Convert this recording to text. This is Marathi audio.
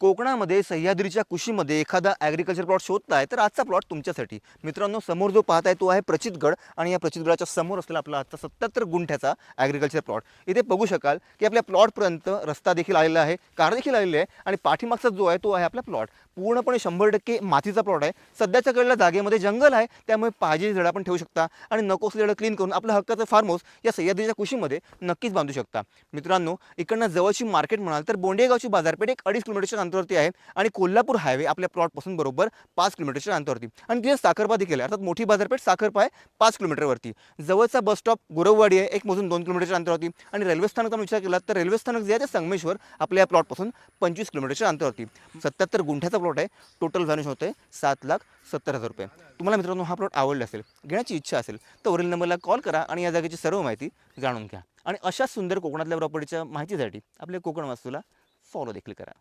कोकणामध्ये सह्याद्रीच्या कुशीमध्ये एखादा ॲग्रिकल्चर प्लॉट शोधताय तर आजचा प्लॉट तुमच्यासाठी. मित्रांनो समोर जो पाहताय तो आहे प्रचितगड आणि या प्रचितगडाच्या समोर असलेला आपला आजचा सत्याहत्तर गुंठ्याचा ॲग्रिकल्चर प्लॉट इथे बघू शकाल की आपल्या प्लॉटपर्यंत रस्ता देखील आलेला आहे कार देखील आलेली आहे आणि पाठीमागचा जो आहे तो आहे आपला प्लॉट पूर्णपणे शंभर टक्के मातीचा प्लॉट आहे. सध्याच्या कडल्या जागेमध्ये जंगल आहे त्यामुळे पाहिजे झाडं आपण ठेवू शकता आणि नको असलेलं क्लीन करून आपलं हक्काचं फार्म हाऊस या सह्याद्रीच्या कुशीमध्ये नक्कीच बांधू शकता. मित्रांनो इकडनं जवळची मार्केट म्हणाल तर बोंडेगावची बाजारपेठ एक अडीच किलोमीटरच्या अंतरावरती आहे आणि कोल्हापूर हायवे आपल्या प्लॉटपासून बरोबर पाच किलोमीटरच्या अंतरावरती. आणि तिथे साखरपा देखील आहे अर्थात मोठी बाजारपेठ साखरपा आहे पाच किलोमीटरवरती. जवळचा बस स्टॉप गुरववाडी आहे. एक मोजून दोन किलोमीटरच्या अंतरावरती. आणि रेल्वे स्थानकाचा विचार केला तर रेल्वे स्थानक जे आहे ते संगमेश्वर आपल्या या प्लॉटपासून पंचवीस किलोमीटरच्या अंतरावरती. सत्याहत्तर गुंठ्याचा प्लॉट आहे. टोटल व्हॅल्यू होते सात लाख सत्तर हजार रुपये. तुम्हाला मित्रांनो हा प्लॉट आवडला असेल घेण्याची इच्छा असेल तर वरील नंबरला कॉल करा आणि या जागेची सर्व माहिती जाणून घ्या. आणि अशा सुंदर कोकणातल्या प्रॉपर्टीच्या माहितीसाठी आपल्या कोकण वास्तूला फॉलो देखील करा.